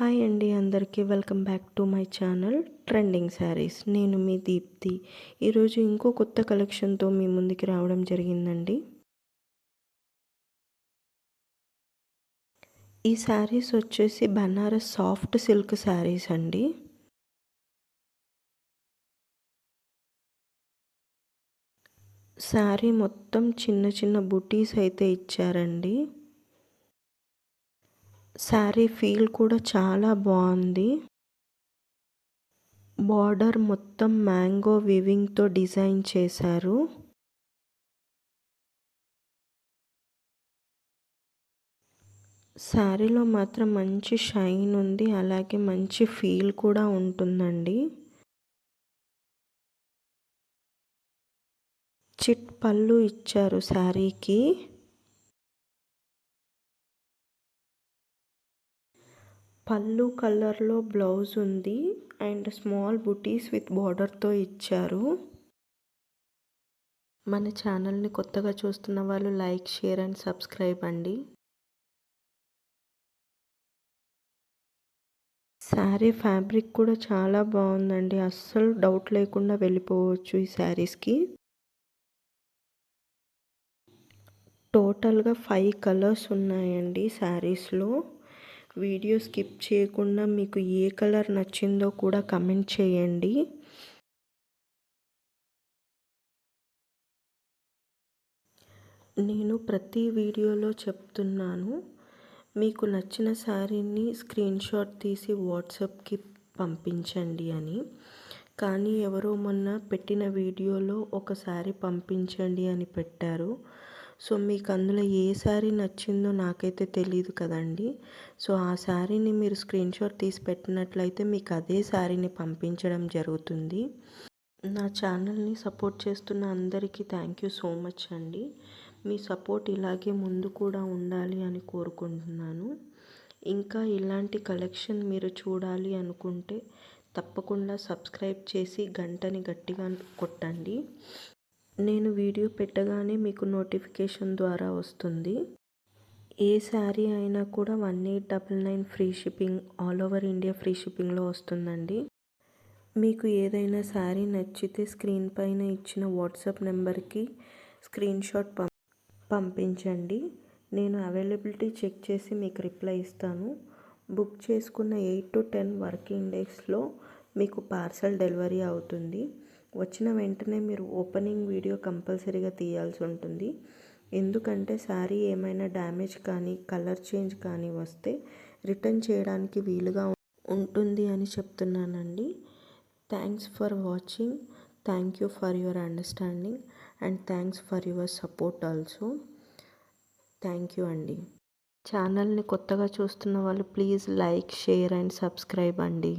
Hi అండి అందరికీ. Welcome back to my channel trending saris. నేను మీ దీప్తి. ఈరోజు ఇంకో కొత్త కలెక్షన్తో మీ ముందుకి రావడం జరిగిందండి. ఈ శారీస్ వచ్చేసి బనారస్ సాఫ్ట్ సిల్క్ శారీస్ అండి. శారీ మొత్తం చిన్న చిన్న బుటీస్ అయితే ఇచ్చారండి. శారీ ఫీల్ కూడా చాలా బాగుంది. బార్డర్ మొత్తం మ్యాంగో వివింగ్తో డిజైన్ చేశారు. శారీలో మాత్రం మంచి షైన్ ఉంది అలాగే మంచి ఫీల్ కూడా ఉంటుందండి. చిట్ పళ్ళు ఇచ్చారు శారీకి. పళ్ళు కలర్లో బ్లౌజ్ ఉంది అండ్ స్మాల్ బుటీస్ విత్ బార్డర్తో ఇచ్చారు. మన ఛానల్ని కొత్తగా చూస్తున్న వాళ్ళు లైక్ షేర్ అండ్ సబ్స్క్రైబ్ అండి. శారీ ఫ్యాబ్రిక్ కూడా చాలా బాగుందండి. అస్సలు డౌట్ లేకుండా వెళ్ళిపోవచ్చు ఈ శారీస్కి. టోటల్గా ఫైవ్ కలర్స్ ఉన్నాయండి శారీస్లో. వీడియో స్కిప్ చేయకుండా మీకు ఏ కలర్ నచ్చిందో కూడా కమెంట్ చేయండి. నేను ప్రతి వీడియోలో చెప్తున్నాను మీకు నచ్చిన శారీని స్క్రీన్షాట్ తీసి వాట్సాప్కి పంపించండి అని. కానీ ఎవరో మొన్న పెట్టిన వీడియోలో ఒక శారీ పంపించండి అని పెట్టారు. సో మీకు అందులో ఏ శారీ నచ్చిందో నాకైతే తెలియదు కదండి. సో ఆ శారీని మీరు స్క్రీన్ షాట్ తీసి పెట్టినట్లయితే మీకు అదే శారీని పంపించడం జరుగుతుంది. నా ఛానల్ని సపోర్ట్ చేస్తున్న అందరికీ థ్యాంక్ యూ సో మచ్ అండి. మీ సపోర్ట్ ఇలాగే ముందు కూడా ఉండాలి అని కోరుకుంటున్నాను. ఇంకా ఇలాంటి కలెక్షన్ మీరు చూడాలి అనుకుంటే తప్పకుండా సబ్స్క్రైబ్ చేసి గంటని గట్టిగా కొట్టండి. నేను వీడియో పెట్టగానే మీకు నోటిఫికేషన్ ద్వారా వస్తుంది. ఏ శారీ అయినా కూడా one eight double nine free shipping all over India free షిప్పింగ్లో వస్తుందండి. మీకు ఏదైనా శారీ నచ్చితే స్క్రీన్ పైన ఇచ్చిన వాట్సాప్ నెంబర్కి స్క్రీన్ షాట్ పంపించండి. నేను అవైలబిలిటీ చెక్ చేసి మీకు రిప్లై ఇస్తాను. బుక్ చేసుకున్న ఎయిట్ టు టెన్ వర్కింగ్ డేస్లో మీకు పార్సల్ డెలివరీ అవుతుంది. వచ్చిన వెంటనే మీరు ఓపెనింగ్ వీడియో కంపల్సరీగా తీయాల్సి ఉంటుంది. ఎందుకంటే శారీ ఏమైనా డ్యామేజ్ కానీ కలర్ చేంజ్ కానీ వస్తే రిటర్న్ చేయడానికి వీలుగా ఉంటుంది అని చెప్తున్నానండి. Thanks for watching. Thank you for your understanding. And thanks for your support also. Thank you అండి. ఛానల్ని కొత్తగా చూస్తున్న వాళ్ళు please like share and subscribe అండి.